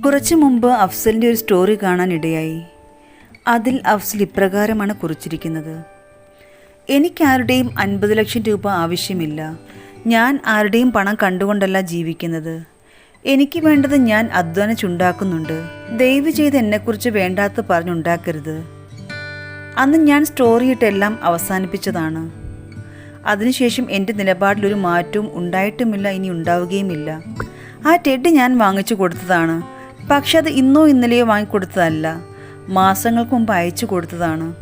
കുറച്ചു മുമ്പ് അഫ്സലിന്റെ ഒരു സ്റ്റോറി കാണാനിടയായി അതിൽ അഫ്സൽ ഇപ്രകാരമാണ് കുറിച്ചിരിക്കുന്നത്. എനിക്കാരുടെയും അൻപത് ലക്ഷം രൂപ ആവശ്യമില്ല. ഞാൻ ആരുടെയും പണം കണ്ടുകൊണ്ടല്ല ജീവിക്കുന്നത്. എനിക്ക് വേണ്ടത് ഞാൻ അധ്വാനിച്ചുണ്ടാക്കുന്നുണ്ട് ദയവ് ചെയ്ത് എന്നെക്കുറിച്ച് വേണ്ടാത്ത പറഞ്ഞുണ്ടാക്കരുത്. അന്ന് ഞാൻ സ്റ്റോറി ഇട്ടെല്ലാം അവസാനിപ്പിച്ചതാണ്. അതിനുശേഷം എന്റെ നിലപാടിലൊരു മാറ്റവും ഉണ്ടായിട്ടുമില്ല ഇനി ഉണ്ടാവുകയുമില്ല. ആ ടെഡ് ഞാൻ വാങ്ങിച്ചു കൊടുത്തതാണ്. പക്ഷെ അത് ഇന്നോ ഇന്നലെയോ വാങ്ങിക്കൊടുത്തതല്ല. മാസങ്ങൾക്ക് മുമ്പ് അയച്ചു കൊടുത്തതാണ്.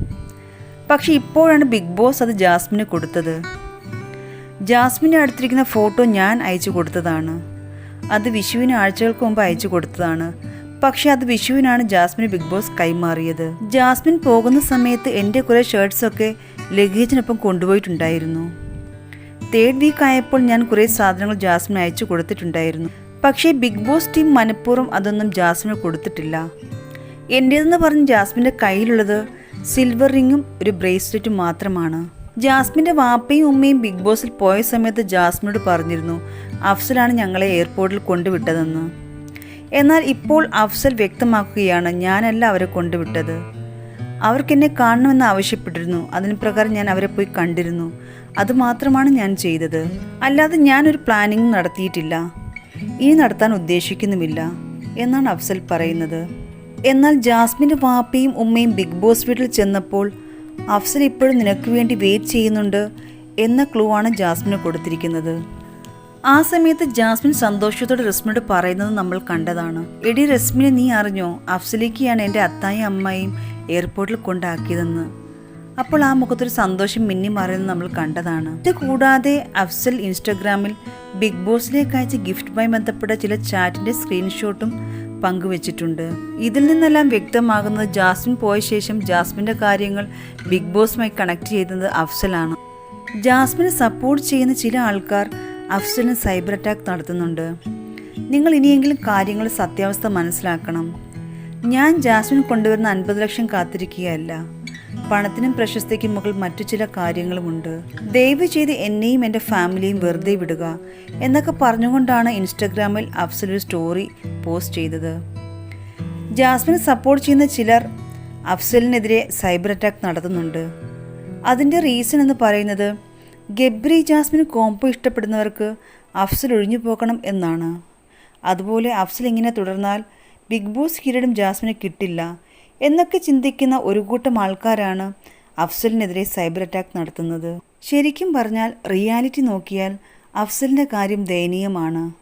പക്ഷെ ഇപ്പോഴാണ് ബിഗ് ബോസ് അത് ജാസ്മിന് കൊടുത്തത്. ജാസ്മിന്റെ അടുത്തിരിക്കുന്ന ഫോട്ടോ ഞാൻ അയച്ചു കൊടുത്തതാണ്. അത് വിഷുവിന് ആഴ്ചകൾക്ക് മുമ്പ് അയച്ചു കൊടുത്തതാണ്. പക്ഷെ അത് വിഷുവിനാണ് ജാസ്മിന് ബിഗ് ബോസ് കൈമാറിയത്. ജാസ്മിൻ പോകുന്ന സമയത്ത് എന്റെ കുറേ ഷർട്ട്സൊക്കെ ലഗേജിനൊപ്പം കൊണ്ടുപോയിട്ടുണ്ടായിരുന്നു. തേർഡ് വീക്ക് ആയപ്പോൾ ഞാൻ കുറേ സാധനങ്ങൾ ജാസ്മിന് അയച്ചു കൊടുത്തിട്ടുണ്ടായിരുന്നു. പക്ഷേ ബിഗ് ബോസ് ടീം മനഃപൂർവം അതൊന്നും ജാസ്മിന് കൊടുത്തിട്ടില്ല. എന്റേതെന്ന് പറഞ്ഞ് ജാസ്മിന്റെ കയ്യിലുള്ളത് സിൽവർ റിങ്ങും ഒരു ബ്രേസ്ലെറ്റും മാത്രമാണ്. ജാസ്മിന്റെ വാപ്പയും ഉമ്മയും ബിഗ് ബോസിൽ പോയ സമയത്ത് ജാസ്മിനോട് പറഞ്ഞിരുന്നു അഫ്സലാണ് ഞങ്ങളെ എയർപോർട്ടിൽ കൊണ്ടുവിട്ടതെന്ന്. എന്നാൽ ഇപ്പോൾ അഫ്സൽ വ്യക്തമാക്കുകയാണ് ഞാനല്ല അവരെ കൊണ്ടുവിട്ടത്. അവർക്കെന്നെ കാണണമെന്ന് ആവശ്യപ്പെട്ടിരുന്നു. അതിന് പ്രകാരം ഞാൻ അവരെ പോയി കണ്ടിരുന്നു. അതുമാത്രമാണ് ഞാൻ ചെയ്തത്. അല്ലാതെ ഞാനൊരു പ്ലാനിങ് നടത്തിയിട്ടില്ല. ഇനി നടത്താൻ ഉദ്ദേശിക്കുന്നുമില്ല എന്നാണ് അഫ്സൽ പറയുന്നത്. എന്നാൽ ജാസ്മിന്റെ വാപ്പയും ഉമ്മയും ബിഗ് ബോസ് വീട്ടിൽ ചെന്നപ്പോൾ അഫ്സൽ ഇപ്പോഴും നിനക്ക് വേണ്ടി വെയിറ്റ് ചെയ്യുന്നുണ്ട് എന്ന ക്ലൂ ആണ് ജാസ്മിന് കൊടുത്തിരിക്കുന്നത്. ആ സമയത്ത് ജാസ്മിൻ സന്തോഷത്തോടെ റസ്മിനോട് പറയുന്നത് നമ്മൾ കണ്ടതാണ്. എടി റസ്മിനെ നീ അറിഞ്ഞോ? അഫ്സലേക്കാണ് എന്റെ അത്തായും അമ്മായും എയർപോർട്ടിൽ കൊണ്ടാക്കിയതെന്ന്. അപ്പോൾ ആ മുഖത്തൊരു സന്തോഷം മിന്നി മാറിയെന്ന് നമ്മൾ കണ്ടതാണ്. ഇത് കൂടാതെ അഫ്സൽ ഇൻസ്റ്റഗ്രാമിൽ ബിഗ് ബോസിലേക്ക് അയച്ച ഗിഫ്റ്റുമായി ബന്ധപ്പെട്ട ചില ചാറ്റിന്റെ സ്ക്രീൻഷോട്ടും പങ്കുവച്ചിട്ടുണ്ട്. ഇതിൽ നിന്നെല്ലാം വ്യക്തമാകുന്നത് ജാസ്മിൻ പോയ ശേഷം ജാസ്മിന്റെ കാര്യങ്ങൾ ബിഗ് ബോസുമായി കണക്ട് ചെയ്യുന്നത് അഫ്സലാണ്. ജാസ്മിനെ സപ്പോർട്ട് ചെയ്യുന്ന ചില ആൾക്കാർ അഫ്സലിന് സൈബർ അറ്റാക്ക് നടത്തുന്നുണ്ട്. നിങ്ങൾ ഇനിയെങ്കിലും കാര്യങ്ങൾ സത്യാവസ്ഥ മനസ്സിലാക്കണം. ഞാൻ ജാസ്മിൻ കൊണ്ടുവരുന്ന അൻപത് ലക്ഷം കാത്തിരിക്കുകയല്ല. പണത്തിനും പ്രശസ്തിക്കും മുകൾ മറ്റു ചില കാര്യങ്ങളുമുണ്ട്. ദയവ് ചെയ്ത് എന്നെയും എന്റെ ഫാമിലിയും വെറുതെ വിടുക എന്നൊക്കെ പറഞ്ഞുകൊണ്ടാണ് ഇൻസ്റ്റഗ്രാമിൽ അഫ്സൽ ഒരു സ്റ്റോറി പോസ്റ്റ് ചെയ്തത്. ജാസ്മിനെ സപ്പോർട്ട് ചെയ്യുന്ന ചിലർ അഫ്സലിനെതിരെ സൈബർ അറ്റാക്ക് നടത്തുന്നുണ്ട്. അതിന്റെ റീസൺ എന്ന് പറയുന്നത് ഗബ്രി ജാസ്മിന് കോംബോ ഇഷ്ടപ്പെടുന്നവർക്ക് അഫ്സൽ ഒഴിഞ്ഞു പോകണം എന്നാണ്. അതുപോലെ അഫ്സൽ ഇങ്ങനെ തുടർന്നാൽ ബിഗ് ബോസ് കിരീടം ജാസ്മിന് കിട്ടില്ല എന്നൊക്കെ ചിന്തിക്കുന്ന ഒരു കൂട്ടം ആൾക്കാരാണ് അഫ്സലിനെതിരെ സൈബർ അറ്റാക്ക് നടത്തുന്നത്. ശരിക്കും പറഞ്ഞാൽ റിയാലിറ്റി നോക്കിയാൽ അഫ്സലിന്റെ കാര്യം ദയനീയമാണ്.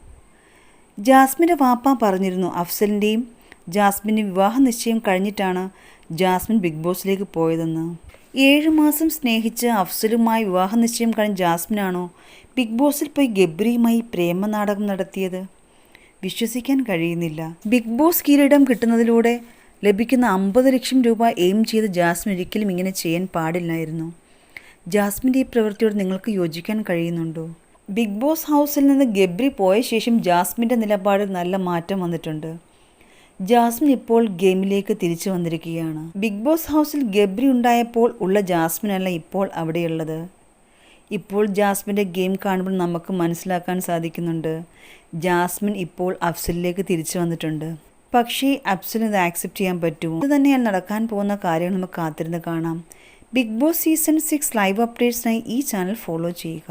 ജാസ്മിന്റെ വാപ്പ പറഞ്ഞിരുന്നു അഫ്സലിന്റെയും ജാസ്മിന്റെ വിവാഹ നിശ്ചയം കഴിഞ്ഞിട്ടാണ് ജാസ്മിൻ ബിഗ് ബോസിലേക്ക് പോയതെന്ന്. ഏഴ് മാസം സ്നേഹിച്ച് അഫ്സലുമായി വിവാഹ നിശ്ചയം കഴിഞ്ഞ ജാസ്മിനാണോ ബിഗ് ബോസിൽ പോയി ഗബ്രിയുമായി പ്രേമ നാടകം നടത്തിയത്? വിശ്വസിക്കാൻ കഴിയുന്നില്ല. ബിഗ് ബോസ് കിരീടം കിട്ടുന്നതിലൂടെ ലഭിക്കുന്ന അമ്പത് ലക്ഷം രൂപ എയിം ചെയ്ത് ജാസ്മിൻ ഒരിക്കലും ഇങ്ങനെ ചെയ്യാൻ പാടില്ലായിരുന്നു. ജാസ്മിന്റെ ഈ പ്രവൃത്തിയോട് നിങ്ങൾക്ക് യോജിക്കാൻ കഴിയുന്നുണ്ടോ? ബിഗ് ബോസ് ഹൗസിൽ നിന്ന് ഗബ്രി പോയ ശേഷം ജാസ്മിന്റെ നിലപാടിൽ നല്ല മാറ്റം വന്നിട്ടുണ്ട്. ജാസ്മിൻ ഇപ്പോൾ ഗെയിമിലേക്ക് തിരിച്ചു വന്നിരിക്കുകയാണ്. ബിഗ് ബോസ് ഹൗസിൽ ഗബ്രി ഉണ്ടായപ്പോൾ ഉള്ള ജാസ്മിനല്ല ഇപ്പോൾ അവിടെയുള്ളത്. ഇപ്പോൾ ജാസ്മിന്റെ ഗെയിം കാണുമ്പോൾ നമുക്ക് മനസ്സിലാക്കാൻ സാധിക്കുന്നുണ്ട്. ജാസ്മിൻ ഇപ്പോൾ അഫ്സലിലേക്ക് തിരിച്ചു വന്നിട്ടുണ്ട്. പക്ഷേ അഫ്സലിന് ഇത് ആക്സെപ്റ്റ് ചെയ്യാൻ പറ്റുമോ? ഇത് തന്നെയാണ് നടക്കാൻ പോകുന്ന കാര്യങ്ങൾ നമുക്ക് കാത്തിരുന്ന് കാണാം. Big Boss season six live അപ്ഡേറ്റ്സിനായി ഈ ചാനൽ ഫോളോ ചെയ്യുക.